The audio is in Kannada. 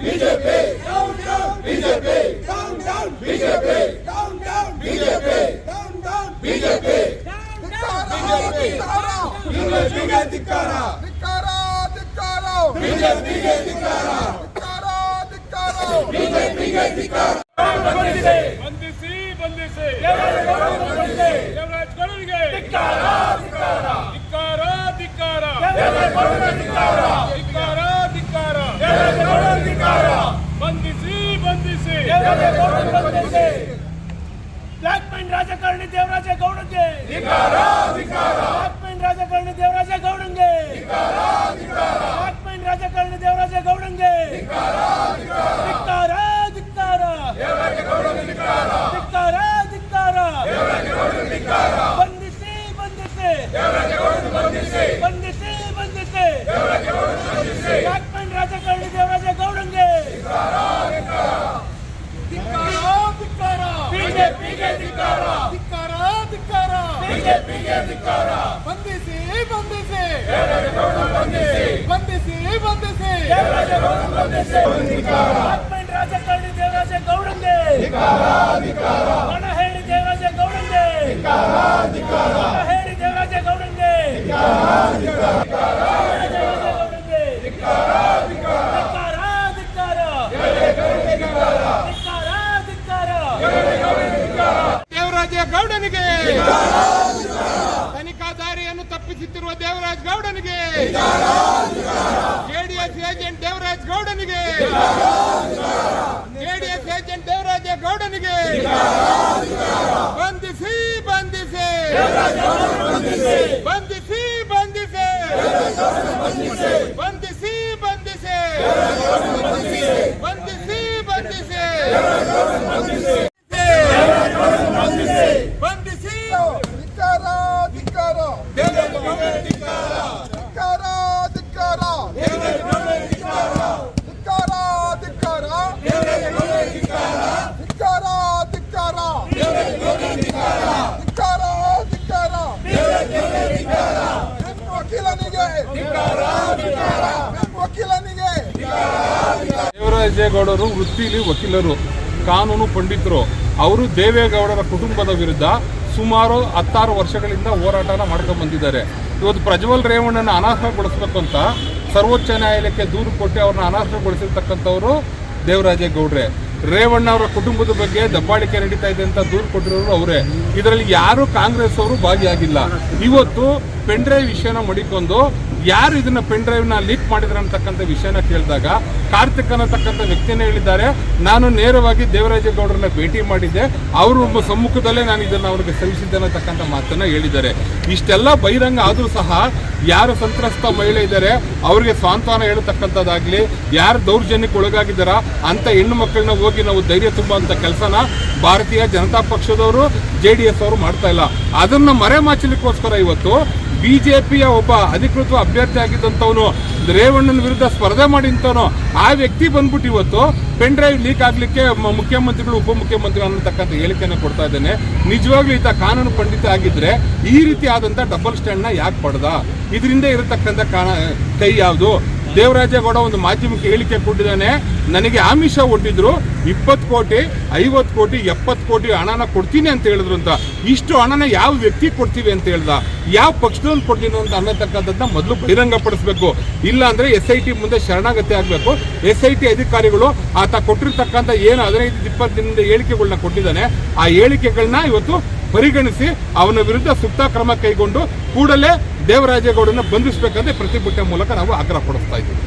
BJP! BJP! BJP! BJP! ಬಿಜೆಪಿಗೆ ಧಿಕ್ಕಾರ. ಧಿಕ್ಕಾರ ಧಿಕ್ಕಾರ. ಬಿಜೆಪಿಗೆ ಧಿಕ್ಕಾರ. ಧಿಕ್ಕಾರ ಧಿಕ್ಕಾರ. ಬಂಧಿಸಿ. ಗೌಡರಿಗೆ ಧಿಕ್ಕಾರ ಧಿಕ್ಕಾರ. ಧಿಕ್ಕಾರ ಧಿಕ್ಕಾರ. ಗೌಡರಿಗೆ ಗೌಡರಿಗೆ ಗೌಡರಿಗೆ ಬ್ಲಾಕ್ ಮೈಂಡ್ ರಾಜಕಾರಣಿ ದೇವರಾಜ ಮೈನ್ ರಾಜಕಾರಣಿ ದೇವರಾಜ ಗೌಡಂಗೆ. ಬ್ಲಾಕ್ ಮೈನ್ ರಾಜಕಾರಣಿ ದೇವರಾಜ ಗೌಡಂಗೆ. ಧಿಕ್ಕಾರ ಧಿಕ್ಕಾರ. ಧಿಕ್ಕಾರ ಧಿಕ್ಕಾರ. ಬಂಧಿಸಿ ಬಂಧಿಸಿ. ಬಂಧಿಸಿ ಬಂಧಿಸಿ. ಬ್ಲಾಕ್ ಮೈನ್ ರಾಜಕಾರಣಿ ದೇವರಾಜ ಗೌಡಂಗೆ. ಧಿಕ್ಕಾರ ಧಿಕ್ಕಾರ. ಧಿಕ್ಕಾರ ಧಿಕ್ಕಾರ. ಬಿಜೆಪಿಗೆ ಧಿಕ್ಕಾರ ಬಂಧಿಸಿ ಬಂಧಿಸಿ ಬಂಧಿಸಿ ಬಂಧಿಸಿ ಬ್ಲಾಕ್ಮೈನ್ ರಾಜಕಾರಣಿ ದೇವರಾಜ ಗೌಡಂಗೆ ಹಣ ಹೇಳಿ ದೇವರಾಜ ಗೌಡಂಗೆ ಹಣ ಹೇಳಿ ದೇವರಾಜ ಗೌಡಂಗೆ ದೇವರಾಜ ಗೌಡನಿಗೆ ತನಿಖಾದಾರಿಯನ್ನು ತಪ್ಪಿಸುತ್ತಿರುವ ದೇವರಾಜ್ ಗೌಡನಿಗೆ. ಜೆಡಿಎಸ್ ಏಜೆಂಟ್ ಗೌಡನಿಗೆ. ಜೆಡಿಎಸ್ ಏಜೆಂಟ್ ದೇವರಾಜ ಗೌಡನಿಗೆ. ಬಂಧಿಸಿ. ಬಂಧಿಸಿ ಬಂಧಿಸಿ. ಬಂಧಿಸಿ ಬಂಧಿಸಿ. ದೇವರಾಜೇಗೌಡರು, ವೃತ್ತಿಲಿ ವಕೀಲರು, ಕಾನೂನು ಪಂಡಿತರು, ಅವರು ದೇವೇಗೌಡರ ಕುಟುಂಬದ ವಿರುದ್ಧ ಸುಮಾರು ಹತ್ತಾರು ವರ್ಷಗಳಿಂದ ಹೋರಾಟನ ಮಾಡ್ಕೊಂಡು ಬಂದಿದ್ದಾರೆ. ಇವತ್ತು ಪ್ರಜ್ವಲ್ ರೇವಣ್ಣನ ಅನರ್ಹಗೊಳಿಸಬೇಕು ಅಂತ ಸರ್ವೋಚ್ಚ ನ್ಯಾಯಾಲಯಕ್ಕೆ ದೂರು ಕೊಟ್ಟು ಅವ್ರನ್ನ ಅನರ್ಹಗೊಳಿಸಿರ್ತಕ್ಕಂಥವ್ರು ದೇವರಾಜೇಗೌಡ್ರೆ. ರೇವಣ್ಣ ಅವರ ಕುಟುಂಬದ ಬಗ್ಗೆ ದಬ್ಬಾಳಿಕೆ ನಡೀತಾ ಇದೆ ಅಂತ ದೂರು ಕೊಟ್ಟಿರೋರು ಅವರೇ. ಇದರಲ್ಲಿ ಯಾರು ಕಾಂಗ್ರೆಸ್ ಅವರು ಭಾಗಿಯಾಗಿಲ್ಲ. ಇವತ್ತು ಪೆಂಡ್ರೈ ವಿಷಯನ ಮಡಿಕೊಂಡು ಯಾರು ಇದನ್ನ ಪೆನ್ ಡ್ರೈವ್ನ ಲೀಕ್ ಮಾಡಿದ್ರೆ ಅಂತಕ್ಕಂಥ ವಿಷಯನ ಕೇಳಿದಾಗ ಕಾರ್ತಿಕ್ ಅನ್ನತಕ್ಕಂಥ ವ್ಯಕ್ತಿನೇ ಹೇಳಿದ್ದಾರೆ, ನಾನು ನೇರವಾಗಿ ದೇವರಾಜೇಗೌಡರನ್ನ ಭೇಟಿ ಮಾಡಿದ್ದೆ. ಅವರು ಸಮ್ಮುಖದಲ್ಲೇ ನಾನು ಇದನ್ನ ಅವ್ರಿಗೆ ಸಲ್ಲಿಸಿದ್ದೆ ಅನ್ನತಕ್ಕಂಥ ಮಾತನ್ನ ಹೇಳಿದ್ದಾರೆ. ಇಷ್ಟೆಲ್ಲ ಬಹಿರಂಗ ಆದರೂ ಸಹ ಯಾರು ಸಂತ್ರಸ್ತ ಮಹಿಳೆ ಇದ್ದಾರೆ, ಅವರಿಗೆ ಸಾಂತ್ವನ ಹೇಳತಕ್ಕಂಥದ್ದಾಗಲಿ, ಯಾರು ದೌರ್ಜನ್ಯಕ್ಕೆ ಒಳಗಾಗಿದ್ದಾರ, ಅಂತ ಹೆಣ್ಣು ಮಕ್ಕಳನ್ನ ಹೋಗಿ ನಾವು ಧೈರ್ಯ ತುಂಬುವಂಥ ಕೆಲಸನ ಭಾರತೀಯ ಜನತಾ ಪಕ್ಷದವರು, ಜೆ ಡಿ ಎಸ್ ಅವರು ಮಾಡ್ತಾ ಇಲ್ಲ. ಅದನ್ನ ಮರೆಮಾಚಲಿಕ್ಕೋಸ್ಕರ ಇವತ್ತು ಬಿಜೆಪಿಯ ಒಬ್ಬ ಅಧಿಕೃತ ಅಭ್ಯರ್ಥಿ ಆಗಿದ್ದಂಥವನು ರೇವಣ್ಣನ ವಿರುದ್ಧ ಸ್ಪರ್ಧೆ ಮಾಡಿದಂಥವನು, ಆ ವ್ಯಕ್ತಿ ಬಂದ್ಬಿಟ್ಟು ಇವತ್ತು ಪೆನ್ ಡ್ರೈವ್ ಲೀಕ್ ಆಗಲಿಕ್ಕೆ ಮುಖ್ಯಮಂತ್ರಿಗಳು, ಉಪಮುಖ್ಯಮಂತ್ರಿಗಳು ಅನ್ನತಕ್ಕಂಥ ಹೇಳಿಕೆಯನ್ನು ಕೊಡ್ತಾ ಇದ್ದೇನೆ. ನಿಜವಾಗ್ಲೂ ಈತ ಕಾನೂನು ಪಂಡಿತ ಆಗಿದ್ರೆ ಈ ರೀತಿ ಆದಂಥ ಡಬಲ್ ಸ್ಟ್ಯಾಂಡ್ನ ಯಾಕೆ ಪಡೆದ? ಇದರಿಂದ ಇರತಕ್ಕಂಥ ಕಾಣ ಕೈ ಯಾವುದು? ದೇವರಾಜೇಗೌಡ ಒಂದು ಮಾಧ್ಯಮಕ್ಕೆ ಹೇಳಿಕೆ ಕೊಟ್ಟಿದ್ದಾನೆ. ನನಗೆ ಆಮಿಷ ಒಡ್ಡಿದ್ರು, ಇಪ್ಪತ್ತು ಕೋಟಿ, ಐವತ್ತು ಕೋಟಿ, ಎಪ್ಪತ್ತು ಕೋಟಿ ಹಣನ ಕೊಡ್ತೀನಿ ಅಂತ ಹೇಳಿದ್ರು ಅಂತ. ಇಷ್ಟು ಹಣನ ಯಾವ ವ್ಯಕ್ತಿ ಕೊಡ್ತೀವಿ ಅಂತ ಹೇಳ್ದ? ಯಾವ ಪಕ್ಷದಲ್ಲಿ ಕೊಡ್ತೀನಿ ಅಂತ ಅನ್ನತಕ್ಕಂಥದ್ದನ್ನ ಮೊದಲು ಬಹಿರಂಗಪಡಿಸಬೇಕು. ಇಲ್ಲ ಅಂದ್ರೆ ಎಸ್ ಐ ಟಿ ಮುಂದೆ ಶರಣಾಗತಿ ಆಗಬೇಕು. ಎಸ್ ಐ ಟಿ ಅಧಿಕಾರಿಗಳು ಆತ ಕೊಟ್ಟಿರ್ತಕ್ಕಂಥ ಏನು ಹದಿನೈದು, ಇಪ್ಪತ್ತು ದಿನದ ಹೇಳಿಕೆಗಳನ್ನ ಕೊಟ್ಟಿದ್ದಾನೆ. ಆ ಹೇಳಿಕೆಗಳನ್ನ ಇವತ್ತು ಪರಿಗಣಿಸಿ ಅವನ ವಿರುದ್ಧ ಸೂಕ್ತ ಕ್ರಮ ಕೈಗೊಂಡು ಕೂಡಲೇ ದೇವರಾಜೇಗೌಡನ ಬಂಧಿಸಬೇಕಂತ ಪ್ರತಿಭಟನೆ ಮೂಲಕ ನಾವು ಆಗ್ರಹ ಪಡಿಸ್ತಾ ಇದ್ದೀವಿ.